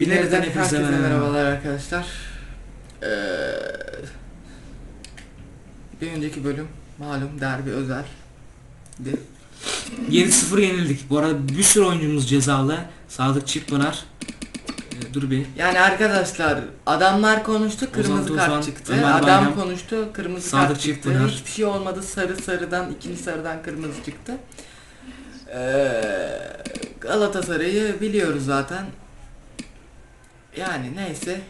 Bileriden hepinize merhaba. merhabalar arkadaşlar. Ee, bir önceki bölüm malum derbi özel. 7-0 yenildik. Bu arada bir sürü oyuncumuz cezalı. Sadık Çiftpınar. Ee, dur bir. Yani arkadaşlar adamlar konuştu kırmızı Ozan kart Tufan, çıktı. Ömer Adam Bayram, konuştu kırmızı Sadık kart çıktı. Çiftpınar. Hiçbir şey olmadı sarı sarıdan ikinci sarıdan kırmızı çıktı. Ee, Galatasaray'ı biliyoruz zaten. Yani neyse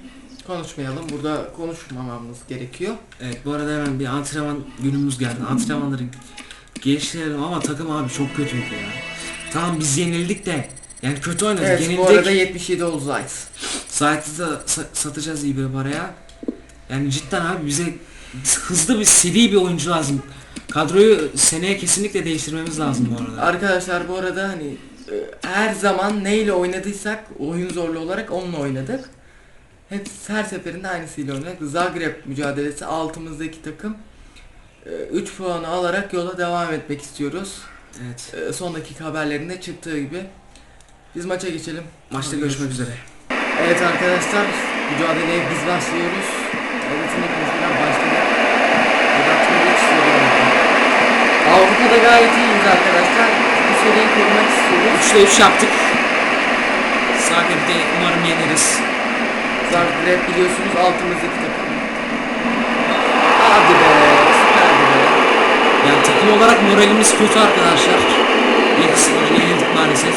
konuşmayalım. Burada konuşmamamız gerekiyor. Evet bu arada hemen bir antrenman günümüz geldi. Antrenmanları geliştirelim ama takım abi çok kötüydü ya. Tamam biz yenildik de yani kötü oynadık. Evet yenildik. bu arada 77 oldu Zayt. Saati de sa- satacağız iyi bir paraya. Yani cidden abi bize hızlı bir seri bir oyuncu lazım. Kadroyu seneye kesinlikle değiştirmemiz lazım bu arada. Arkadaşlar bu arada hani her zaman neyle oynadıysak oyun zorlu olarak onunla oynadık. Hep her seferinde aynısıyla oynadık. Zagreb mücadelesi altımızdaki takım 3 puanı alarak yola devam etmek istiyoruz. Evet. E, Son dakika haberlerinde çıktığı gibi. Biz maça geçelim. Maçta Hadi görüşmek üzere. Evet arkadaşlar mücadeleye biz başlıyoruz. Evet hepimiz biraz başladık. Meriç soruyor. Avrupa'da gayet iyiyiz arkadaşlar. Seriyi korumak istiyoruz. 3'te 3 yaptık. Zagreb'de umarım yeneriz. Zagreb biliyorsunuz altımızdaki takım. Hadi be, süperdi be. Yani takım olarak moralimiz kötü arkadaşlar. 7-0 yenildik maalesef.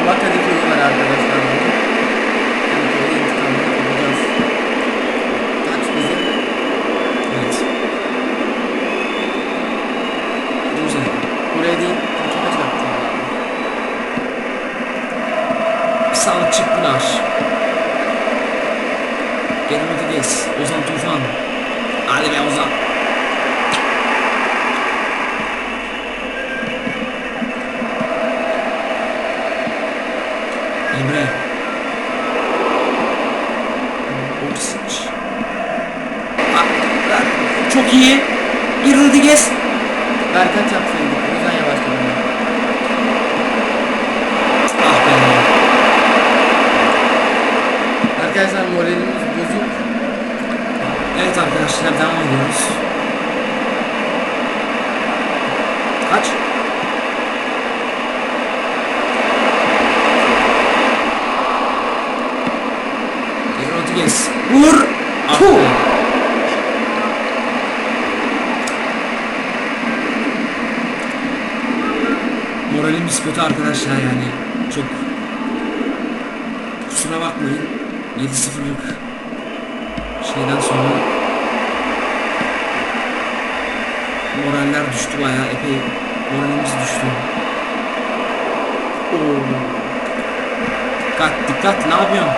Ama Kadıköy var arkadaşlar. bugün. Kadıköy'de intikamını alacağız. Kaç bize? Evet. Güzel. Buraya değil, takıma çarptı. Sağlık Çıkpınar. Geri Rodriguez. Ozan Tufan. Hadi be Ozan. Emre. Orsic. Ah, ver. Çok iyi. Bir Rodriguez. Berkaç yapsaydık, o yüzden yavaş dönüyor. Ah be. Arkadaşlar moralimiz bozuk. Evet arkadaşlar devam ediyoruz. Kaç? Rodriguez. Vur! Ah Puh! be. Moralimiz kötü arkadaşlar yani. Çok kusura bakmayın. 7-0'lık şeyden sonra moraller düştü bayağı epey moralimiz düştü. Dikkat dikkat ne yapıyorsun?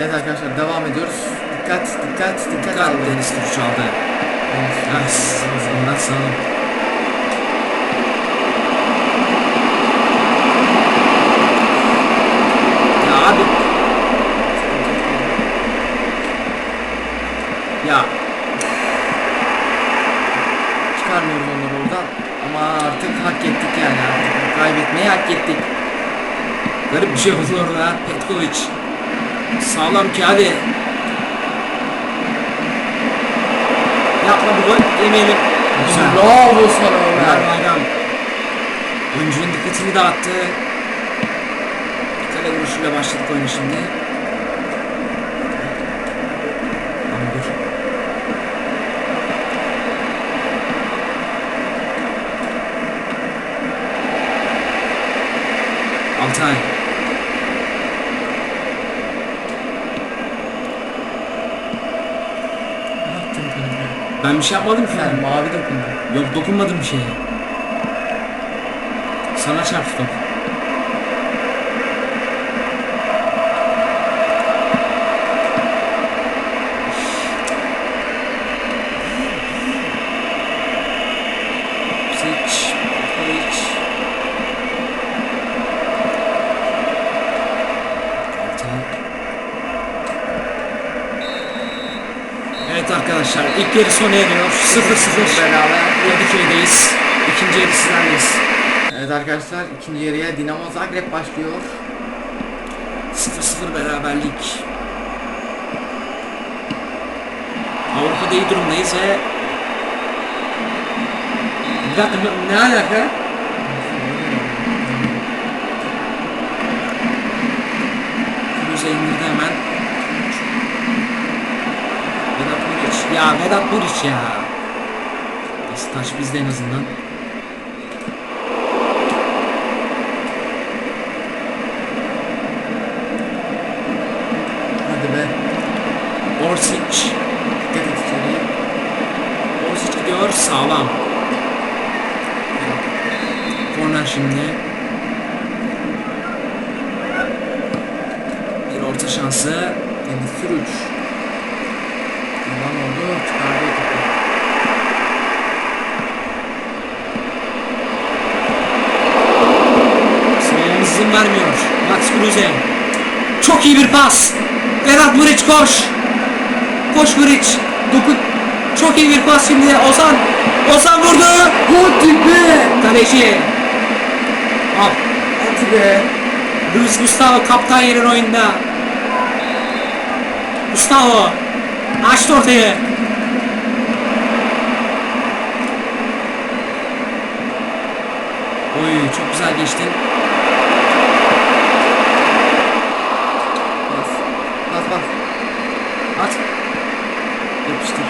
Evet arkadaşlar devam ediyoruz. Dikkat dikkat dikkat Dikkat. Deniz Türk Murat sağ ol. Ya Çıkarmıyoruz onları oradan. Ama artık hak ettik yani artık. Hak ettik. garip bir şey oldu orada. Petkovic. Sağlam ki hadi. Yapma bu gol. Yemeyelim. Güzel. Bravo sana Ömer. Bayram. Oyuncunun dikkatini dağıttı. Kale vuruşuyla başladık oyunu şimdi. Altay. Ben bir şey yapmadım ki. Sen mavi dokundun. Yok dokunmadım bir şeye. Sana çarptı top. Sic, Petkovic. Altay. Evet arkadaşlar ilk yarı sona eriyor. 0-0 Beraber. Kadıköy'deyiz. İkinci yarı sizlerleyiz. Evet arkadaşlar ikinci yarıya Dinamo Zagreb başlıyor. 0-0 beraberlik. Avrupa'da iyi durumdayız ve bir ne alaka? Cruze indirdi hemen. Vedat Muriç. Ya Vedat Muriç ya. Neyse taş bizde en azından. Hadi be. Orsic. Dikkat et içeriye. Orsic gidiyor sağlam. Korner şimdi. Bir orta şansı. Deniz Sürüç. Yalan oldu. Çıkardı topu. Savunmamız izin vermiyor. Kruse. Çok iyi bir pas. Vedat Muriç koş. Koş Muriç. Dokun. Çok iyi bir pas şimdi. Ozan. Ozan vurdu. Hadi be. Kaleci. Al. Hadi be. Luis Gustavo kaptan yerin oyunda. Gustavo açtı ortayı. Oy çok güzel geçtin. Bas. Bas bas. At. Yapıştır.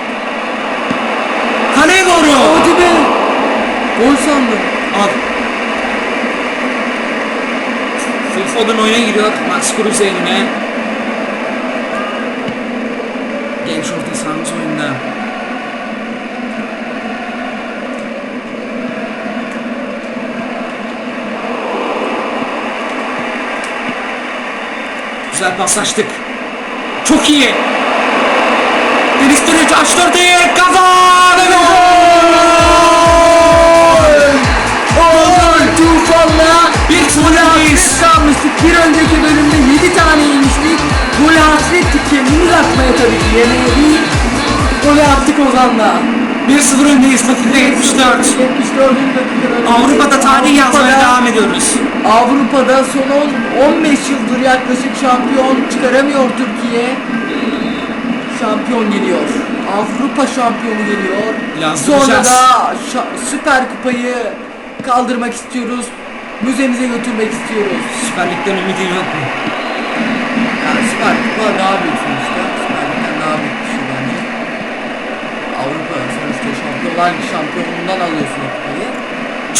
Kaleye doğru. Hadi be. Gol sandım. Al. Phil Foden oyuna giriyor. Max Kruse eline. Genç orta sahamız oyunda. Güzel paslaştık. Çok iyi. Deniz Türüç açtı ortayı. Hasret kalmıştık. Bir önceki bölümde 7 tane yemiştik. Gol hasrettik kendimiz atmaya tabii ki yemeğe değil. Golü attık Ozan'la. 1-0 öndeyiz. Dakika 74. 74. dakikada. Avrupa'da tarih yazmaya devam ediyoruz. Avrupa'da son on- 15 yıldır yaklaşık şampiyon çıkaramıyor Türkiye. Şampiyon geliyor. Avrupa şampiyonu geliyor. Sonra da şa- Süper Kupayı kaldırmak istiyoruz. Müzemize götürmek istiyoruz. Süper Lig'den ümidin yok mu? Yani Süper Kupa daha büyük sonuçta. Süper Lig'den daha büyük bir şey bence. Avrupa sonuçta şampiyonlar Ligi şampiyonluğundan alıyorsun o kupayı.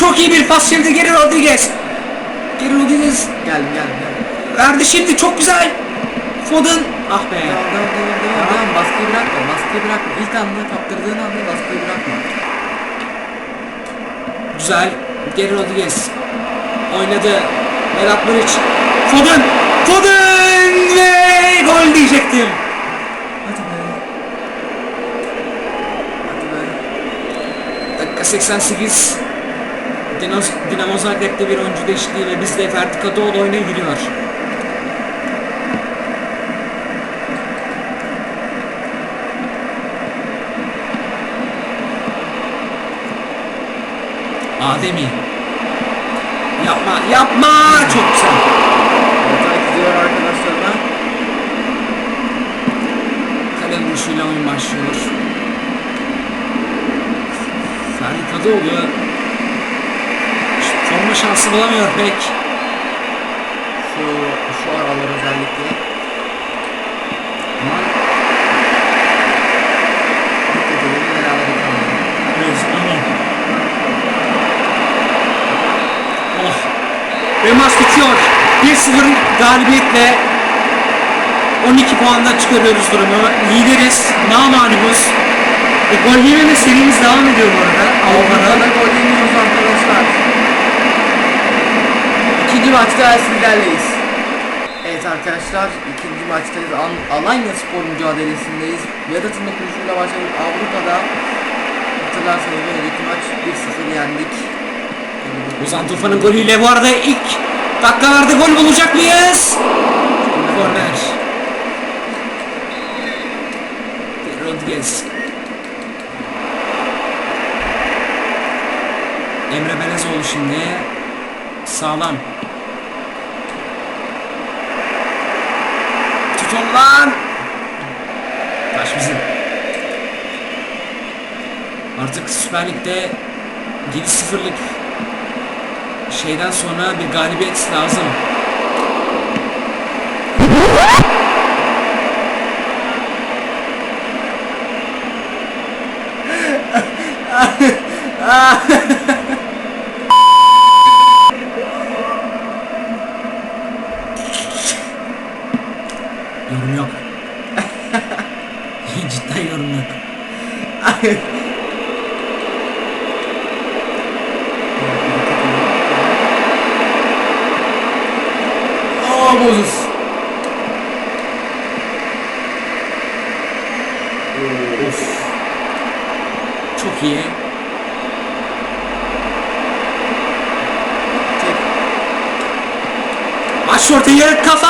Çok iyi bir pas şimdi Geri Rodriguez. Geri Rodriguez Gel gel gel. verdi şimdi çok güzel. Foden. Ah be. Devam devam devam devam devam. Baskıyı bırakma baskıyı bırakma. İlk anda kaptırdığın anda baskıyı bırakma. Güzel. Geri Rodriguez. Oynadı. Vedat Muriç. Foden. Foden ve gol diyecektim. Hadi be. Hadi be. Dakika 88. Dinamo, Dinamo Zagreb'de bir oyuncu değişikliği ve bizde Ferdi Kadıoğlu oyuna giriyor. Ademi. Yapma, yapma. Çok güzel. Hatay gidiyor arkadaşlarına. Kale vuruşuyla oyun başlıyor. Ferdi Kadıoğlu forma şansı bulamıyor pek. Şu, şu aralar özellikle. Ama Dikkat edelim beraber kalalım. Neyse aman. Oh. Ve maç bitiyor. 1-0 galibiyetle 12 puanla çıkarıyoruz durumu. Lideriz. Namalibuz. E, gol yememe serimiz devam ediyor bu arada. Avrupa'da gol yemiyoruz arkadaşlar. İkinci maçta sizlerleyiz. Evet arkadaşlar ikinci maçtayız. An Alanya spor mücadelesindeyiz. Vedat'ın dokunuşuyla başladık. Avrupa'da hatırlarsanız önceki maç 1-0 yendik. Ozan Tufan'ın golüyle bu arada ilk dakikalarda gol bulacak mıyız? Korner. Rodriguez. Emre Belezoğlu şimdi. Sağlam. Tutun lan. Taş bizim. Artık Süper Lig'de 7-0'lık şeyden sonra bir galibiyet lazım. Yorum yok. Cidden yorum yok. Aa Moses. Of. Çok iyi. Aç ortaya kafa.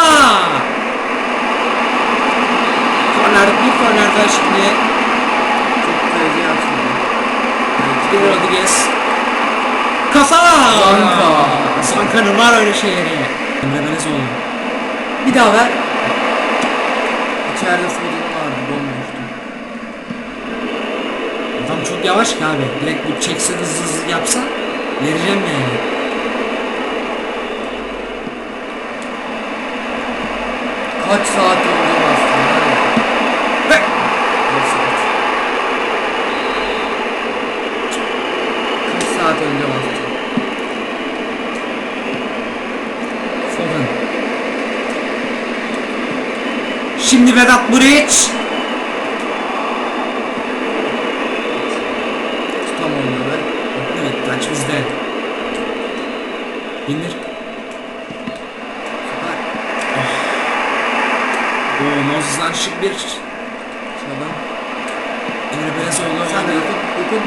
Korner bir kornerden şimdi Çok kaleci yapsın. Diego Rodriguez. Kafa. Zanka. Zanka'nın var öyle şeyleri. Emre Belezoğlu. Bir daha ver. İçeride Foden vardı bomboştu. Adam çok yavaş ki abi. Direkt bu çekse hızlı hızlı yapsa vereceğim yani. Kaç saat önce bastın? Ve Kaç saat? Kaç saat önce bastın? Foden. Şimdi Vedat Muriç. Tutam onları. Evet taç bizde. İndir. Süper. Oo Moses'dan şık bir Çalın. Emre Belezoğlu. Sen de dokun. Dokun.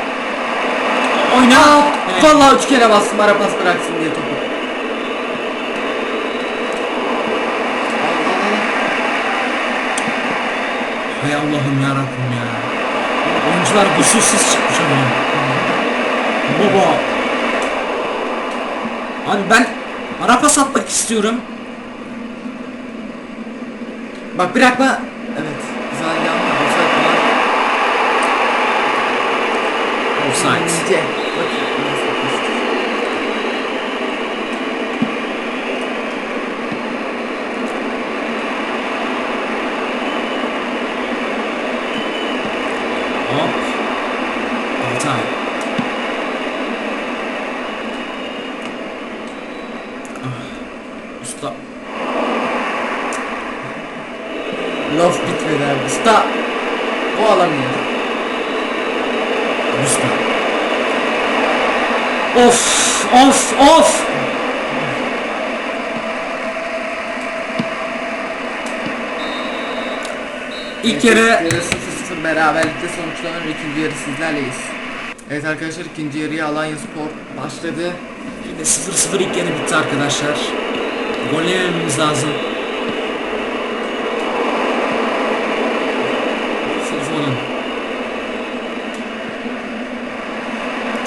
Oyna. Evet. Vallahi üç kere bastım ara pas bıraksın diye topu. Al, al, al. Hay Allah'ım ya Rabbim ya. Oyuncular kusursuz çıkmış ama. Baba. Abi ben ara pas atmak istiyorum. Bak bırakma. Evet. Güzel yandı. Var. Offside. Usta. Laf bitmedi abi. Usta. O alamıyor. Usta. Of. Of. Of. İlk yarı Yarı 0-0 beraberlikte sonuçlanan ikinci yarı sizlerleyiz. Evet arkadaşlar ikinci yarıya Alanya Spor başladı. Yine 0-0 ilk yarı bitti arkadaşlar. Gol yemememiz lazım. Phil Foden.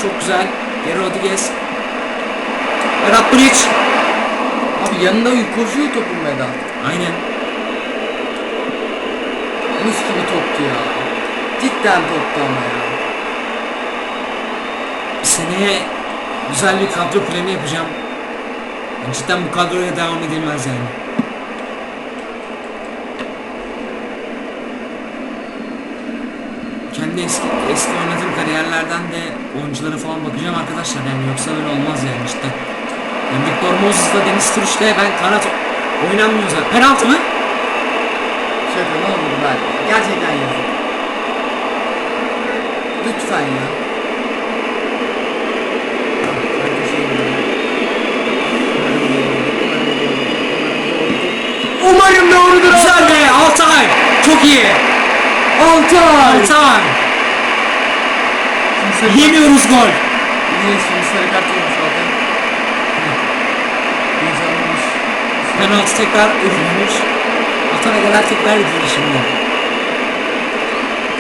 Çok güzel. Geri Rodriguez. Vedat Bilic. Abi yanında koşuyor topun Vedat. Aynen. Mis gibi toptu ya. Cidden toptu ama ya. Seneye güzel bir kadro planı yapacağım. Cidden bu kadroya devam edilmez yani. Kendi eski, eski oynadığım kariyerlerden de oyunculara falan bakacağım arkadaşlar yani yoksa öyle olmaz yani cidden. Yani Victor Moses'la Deniz Türüş'le ben kanat oynanmıyor zaten. Penaltı mı? Şaka ne olur ben. Gerçekten yazık. Lütfen ya. Sanki şey gibi. Umarım doğrudur. Güzel be Altay. Çok iyi. Altay. Kimse Yemiyoruz gol. Niye şimdi sarı kart olmuş zaten. Heyecanlıymış. Penaltı tekrar edilmiş. Atana kadar tekrar edildi şimdi.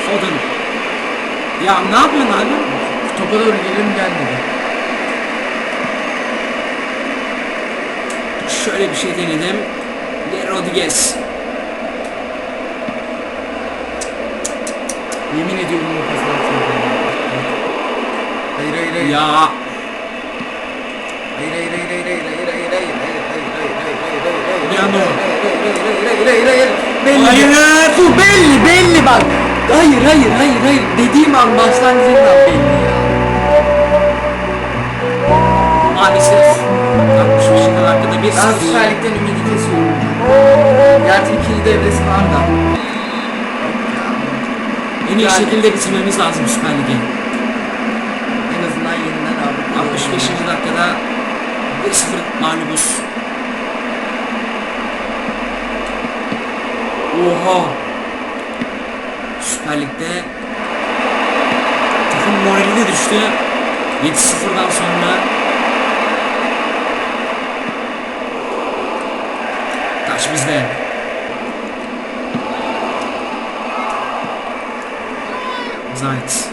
Foden. Ya ne yapıyorsun abi? Topa doğru gelirim gelmedi. Şöyle bir şey denedim. Rodriguez. Yemin ediyorum o pası atmadım. Hayır hayır hayır. Ya Hayır hayır hayır hayır hayır hayır hayır hayır hayır hayır hayır hayır hayır hayır hayır Leandro. hayır hayır hayır hayır belli Hayır. bu belli belli bak hayır hayır hayır hayır dediğim an başlangıcından belli ya maalesef 65 dakikada bir ben Süper Lig'den ümidi kesiyorum gerçi ikinci devresi var da en iyi şekilde bitirmemiz lazım Süper Lig'i. en azından yeniden Avrupa 65. dakikada 1-0 mağlubuz. Oha! Süper Lig'de takım morali de düştü. 7-0'dan sonra Taş bizde. Zayt.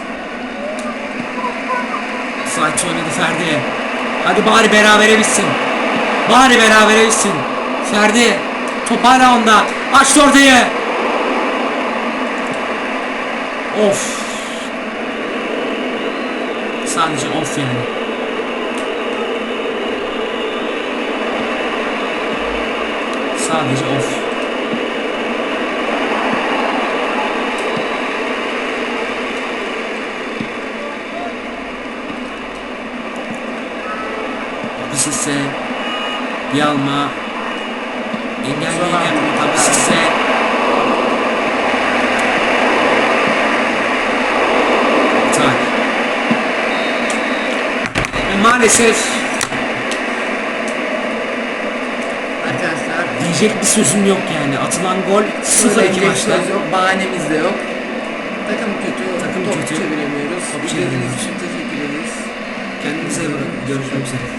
Zayt oynadı Ferdi. Hadi bari berabere bitsin. Bari berabere bitsin. Ferdi. Top hala onda. Açtı ortayı. Of. Sadece of yani. Sadece of. Bisise Yalma Engelleyelim Bisise Tak Ve maalesef arkadaşlar diyecek bir sözüm yok yani atılan gol 0 Sıfır iki maçta yok, bahanemiz de yok. Takım kötü, Takım top kötü. çeviremiyoruz. Top İzlediğiniz çeviremiyoruz. için teşekkür ederiz. Kendinize iyi bakın görüşmek üzere